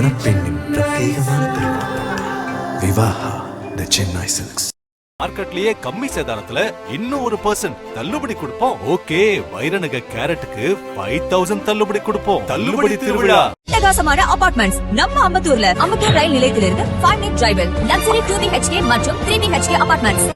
மணப்பெண்ணின் பிரத்யேகமான Vivaha the Chennai silks மார்க்கெட்லயே கம்மி சேதாரத்துல இன்னும் ஒரு பர்சன்ட் தள்ளுபடி கொடுப்போம் ஓகே வைரநக கேரட்டுக்கு ஃபைவ் தௌசண்ட் தள்ளுபடி கொடுப்போம் தள்ளுபடி திருவிழா பிரகாசமான அபார்ட்மெண்ட்ஸ் நம்ம அம்பத்தூர்ல அம்பத்தூர் ரயில் நிலையத்திலிருந்து ஃபைவ் மினிட் டிரைவில் லக்ஸரி டூ பிஹெச்கே மற்றும் த்ரீ பிஹெச்கே அபார்ட்மெண்ட்ஸ்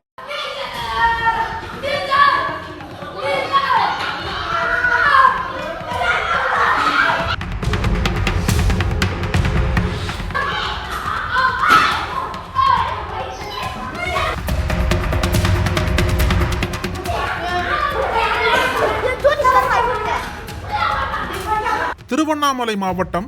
திருவண்ணாமலை மாவட்டம்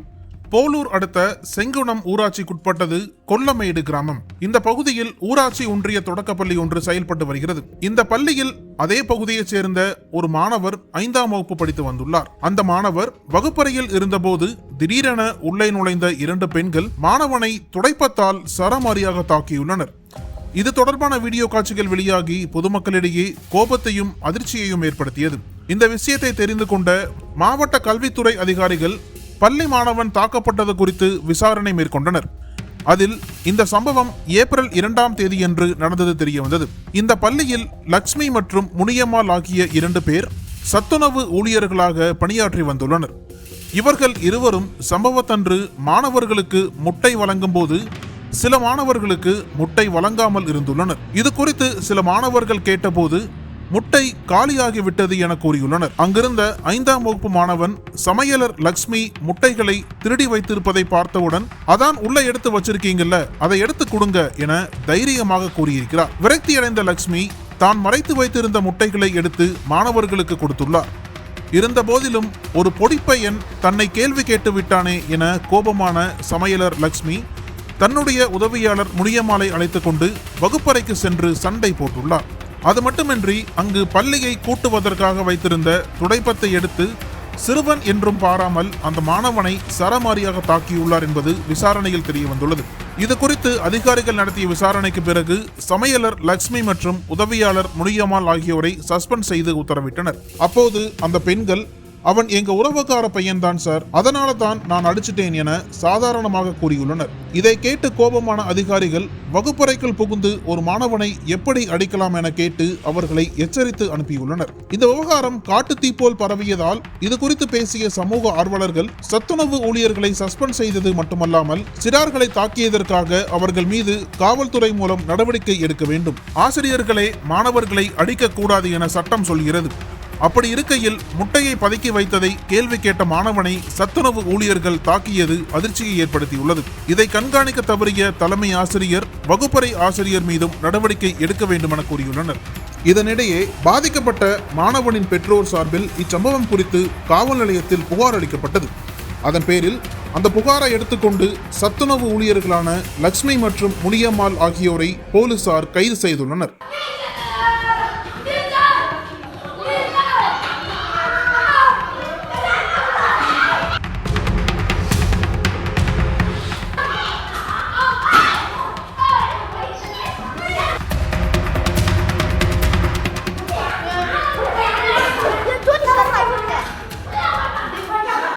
போலூர் அடுத்த செங்குணம் ஊராட்சிக்குட்பட்டது கொல்லமேடு கிராமம். இந்த பகுதியில் ஊராட்சி ஒன்றிய தொடக்கப்பள்ளி ஒன்று செயல்பட்டு வருகிறது. இந்த பள்ளியில் அதே பகுதியைச் சேர்ந்த ஒரு மாணவர் ஐந்தாம் வகுப்பு படித்து வந்துள்ளார். அந்த மாணவர் வகுப்பறையில் இருந்தபோது திடீரென உள்ளே நுழைந்த இரண்டு பெண்கள் மாணவனை துடைப்பத்தால் சரமாரியாக தாக்கியுள்ளனர். இது தொடர்பான வீடியோ காட்சிகள் வெளியாகி பொதுமக்களிடையே கோபத்தையும் அதிர்ச்சியையும் ஏற்படுத்தியது. இந்த விஷயத்தை தெரிந்து கொண்ட மாவட்ட கல்வித்துறை அதிகாரிகள் பள்ளி மாணவன் தாக்கப்பட்டது குறித்து விசாரணை மேற்கொண்டனர். அதில் இந்த சம்பவம் ஏப்ரல் இரண்டாம் தேதியன்று நடந்தது தெரிய வந்தது இந்த பள்ளியில் லக்ஷ்மி மற்றும் முனியம்மாள் ஆகிய இரண்டு பேர் சத்துணவு ஊழியர்களாக பணியாற்றி வந்துள்ளனர். இவர்கள் இருவரும் சம்பவத்தன்று மாணவர்களுக்கு முட்டை வழங்கும் போது சில மாணவர்களுக்கு முட்டை வழங்காமல் இருந்துள்ளனர். இது குறித்து சில மாணவர்கள் கேட்டபோது முட்டை காலியாகிவிட்டது என கூறியுள்ளனர். அங்கிருந்த ஐந்தாம் வகுப்பு மாணவன் சமையலர் லக்ஷ்மி முட்டைகளை திருடி வைத்திருப்பதை பார்த்தவுடன் அதான் உள்ள எடுத்து வச்சிருக்கீங்கல்ல அதை எடுத்து கொடுங்க என தைரியமாக கூறியிருக்கிறார். விரக்தியடைந்த லக்ஷ்மி தான் மறைத்து வைத்திருந்த முட்டைகளை எடுத்து மாணவர்களுக்கு கொடுத்துள்ளார். இருந்த போதிலும் ஒரு பொடிப்பையன் தன்னை கேள்வி கேட்டு விட்டானே என கோபமான சமையலர் லக்ஷ்மி தன்னுடைய உதவியாளர் முடியமாலை அழைத்துக் கொண்டு வகுப்பறைக்கு சென்று சண்டை போட்டுள்ளார். அது மட்டுமின்றி அங்கு பள்ளியை கூட்டுவதற்காக வைத்திருந்த துடைப்பத்தை எடுத்து சிறுவன் என்றும் பாராமல் அந்த மாணவனை சரமாரியாக தாக்கியுள்ளார் என்பது விசாரணையில் தெரிய வந்துள்ளது இது குறித்து அதிகாரிகள் நடத்திய விசாரணைக்கு பிறகு சமையலர் லக்ஷ்மி மற்றும் உதவியாளர் முனியம்மாள் ஆகியோரை சஸ்பெண்ட் செய்து உத்தரவிட்டனர். அப்போது அந்த பெண்கள் அவன் எங்க உறவுக்கார பையன்தான் சார் அதனால தான் நான் அடிச்சிட்டேன் என சாதாரணமாக கூறியுள்ளனர். இதை கேட்டு கோபமான அதிகாரிகள் வகுப்பறைக்குள் புகுந்து ஒரு மாணவனை எப்படி அடிக்கலாம் என கேட்டு அவர்களை எச்சரித்து அனுப்பியுள்ளனர். இந்த விவகாரம் காட்டுத்தீ போல் பரவியதால் இது குறித்து பேசிய சமூக ஆர்வலர்கள் சத்துணவு ஊழியர்களை சஸ்பெண்ட் செய்தது மட்டுமல்லாமல் சிறார்களை தாக்கியதற்காக அவர்கள் மீது காவல்துறை மூலம் நடவடிக்கை எடுக்க வேண்டும். ஆசிரியர்களே மாணவர்களை அடிக்கக்கூடாது என சட்டம் சொல்கிறது. அப்படி இருக்கையில் முட்டையை பதுக்கி வைத்ததை கேள்வி கேட்ட மாணவனை சத்துணவு ஊழியர்கள் தாக்கியது அதிர்ச்சியை ஏற்படுத்தியுள்ளது. இதை கண்காணிக்க தவறிய தலைமை ஆசிரியர் வகுப்பறை ஆசிரியர் மீதும் நடவடிக்கை எடுக்க வேண்டுமென கூறியுள்ளனர். இதனிடையே பாதிக்கப்பட்ட மாணவனின் பெற்றோர் சார்பில் இச்சம்பவம் குறித்து காவல் நிலையத்தில் புகார் அளிக்கப்பட்டது. அதன் பேரில் அந்த புகாரை எடுத்துக்கொண்டு சத்துணவு ஊழியர்களான லட்சுமி மற்றும் முனியம்மாள் ஆகியோரை போலீசார் கைது செய்துள்ளனர்.